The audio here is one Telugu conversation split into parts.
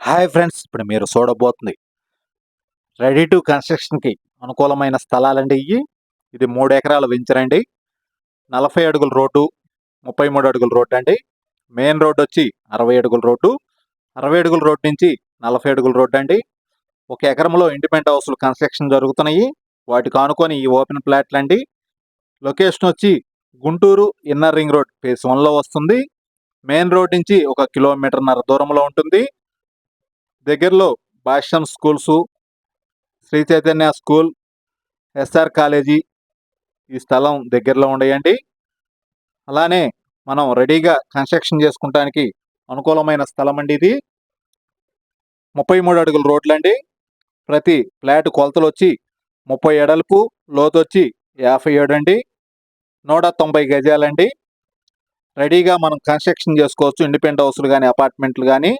హాయ్ ఫ్రెండ్స్ ఇప్పుడు మీరు చూడబోతుంది. రెడీ టు కన్స్ట్రక్షన్కి అనుకూలమైన స్థలాలండి ఇవి ఇది మూడు ఎకరాల వెంచర్ అండి నలభై అడుగుల రోడ్డు ముప్పై మూడు అడుగుల రోడ్డు అండి. మెయిన్ రోడ్డు వచ్చి అరవై అడుగుల రోడ్డు. అరవై అడుగుల రోడ్డు నుంచి నలభై అడుగుల రోడ్డు అండి. ఒక ఎకరంలో ఇండిపెండెంట్ హౌస్లు కన్స్ట్రక్షన్ జరుగుతున్నాయి. వాటికి ఆనుకొని ఈ ఓపెన్ ప్లాట్లు అండి లొకేషన్ వచ్చి Guntur inner ring road phase వన్లో వస్తుంది. మెయిన్ రోడ్ నుంచి ఒక కిలోమీటర్న్నర దూరంలో ఉంటుంది. దగ్గరలో Bhashyam schools Sri Chaitanya school SR college ఈ స్థలం దగ్గరలో ఉండయండి. అలానే మనం రెడీగా కన్స్ట్రక్షన్ చేసుకుంటానికి అనుకూలమైన స్థలం అండి ఇది. ముప్పై మూడు అడుగుల రోడ్లండి. ప్రతి ఫ్లాట్ కొలతలు వచ్చి ముప్పై ఏడలకు లోతు వచ్చి యాభై ఏడు అండి. నూట తొంభై గజాలండి. రెడీగా మనం కన్స్ట్రక్షన్ చేసుకోవచ్చు ఇండిపెండెంట్ హౌస్లు కానీ అపార్ట్మెంట్లు కానీ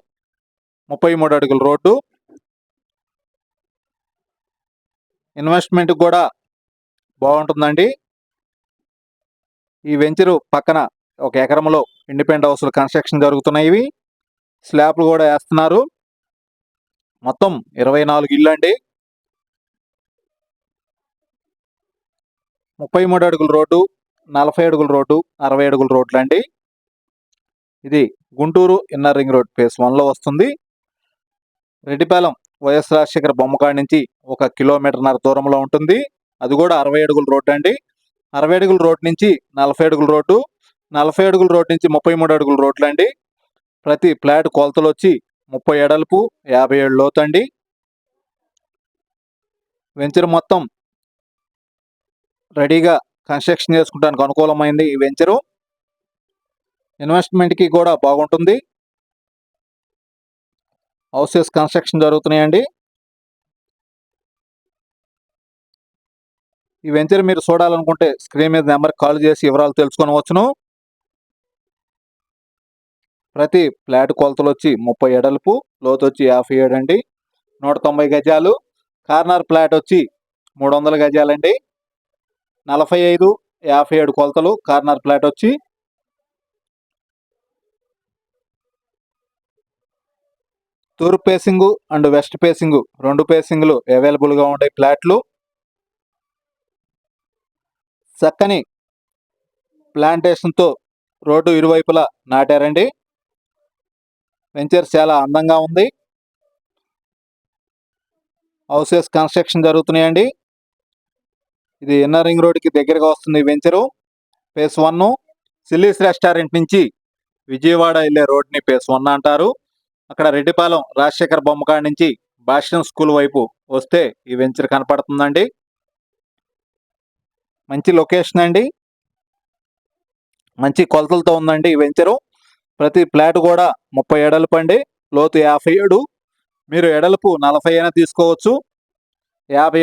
ముప్పై మూడు అడుగుల రోడ్డు. ఇన్వెస్ట్మెంట్ కూడా బాగుంటుందండి. ఈ వెంచరు పక్కన ఒక ఎకరంలో ఇండిపెండెంట్ హౌస్లు కన్స్ట్రక్షన్ జరుగుతున్నాయి ఇవి. స్లాబ్లు కూడా వేస్తున్నారు. మొత్తం ఇరవై నాలుగు ఇల్లు అండి. ముప్పై మూడు అడుగుల రోడ్డు నలభై అడుగుల రోడ్డు అరవై అడుగుల రోడ్లు అండి ఇది Guntur inner ring road phase వన్లో వస్తుంది. రెడ్డిపాలెం వైఎస్ రాజశేఖర బొమ్మకాడి నుంచి ఒక కిలోమీటర్న్నర దూరంలో ఉంటుంది. అది కూడా అరవై అడుగుల రోడ్డు అండి. అరవై అడుగుల రోడ్డు నుంచి నలభై అడుగుల రోడ్డు నలభై అడుగుల రోడ్డు నుంచి ముప్పై మూడు అడుగుల రోడ్లు అండి. ప్రతి ఫ్లాట్ కొలతలు వచ్చి ముప్పై ఏడలుపు యాభై ఏడు లోతండి వెంచర్ మొత్తం రెడీగా కన్స్ట్రక్షన్ చేసుకుంటానికి అనుకూలమైంది ఈ వెంచరు. ఇన్వెస్ట్మెంట్కి కూడా బాగుంటుంది. హౌసెస్ కన్స్ట్రక్షన్ జరుగుతున్నాయండి. ఈ వెంచర్ మీరు చూడాలనుకుంటే స్క్రీన్ మీద నెంబర్ కాల్ చేసి వివరాలు తెలుసుకొనవచ్చును ప్రతి ఫ్లాట్ కొలతలు వచ్చి ముప్పై ఎడల్పు లోతు వచ్చి యాభై ఏడు అండి నూట తొంభై గజాలు కార్నర్ ఫ్లాట్ వచ్చి మూడు వందల గజాలండి. నలభై ఐదు యాభై ఏడు కొలతలు కార్నర్ ఫ్లాట్ వచ్చి తూర్పు పేసింగు అండ్ వెస్ట్ పేసింగ్. రెండు పేసింగ్లు అవైలబుల్గా ఉండే ప్లాట్లు. చక్కని ప్లాంటేషన్తో రోడ్డు ఇరువైపులా నాటారండి. వెంచర్ చాలా అందంగా ఉంది. హౌసెస్ కన్స్ట్రక్షన్ జరుగుతున్నాయండి. ఇది ఇన్నర్ రింగ్ రోడ్కి దగ్గరగా వస్తుంది venture. Phase one sillies restaurant నుంచి విజయవాడ వెళ్ళే రోడ్ని ఫేస్ వన్ అంటారు. అక్కడ రెడ్డిపాలెం రాజశేఖర్ బొమ్మకాడ నుంచి భాష్యం స్కూల్ వైపు వస్తే ఈ వెంచర్ కనపడుతుందండి. మంచి లొకేషన్ అండి. మంచి కొలతలతో ఉందండి ఈ వెంచరు. ప్రతి ఫ్లాట్ కూడా ముప్పై ఎడలుపు అండి. లోతు యాభై ఏడు. మీరు ఎడలుపు నలభై అయినా తీసుకోవచ్చు. యాభై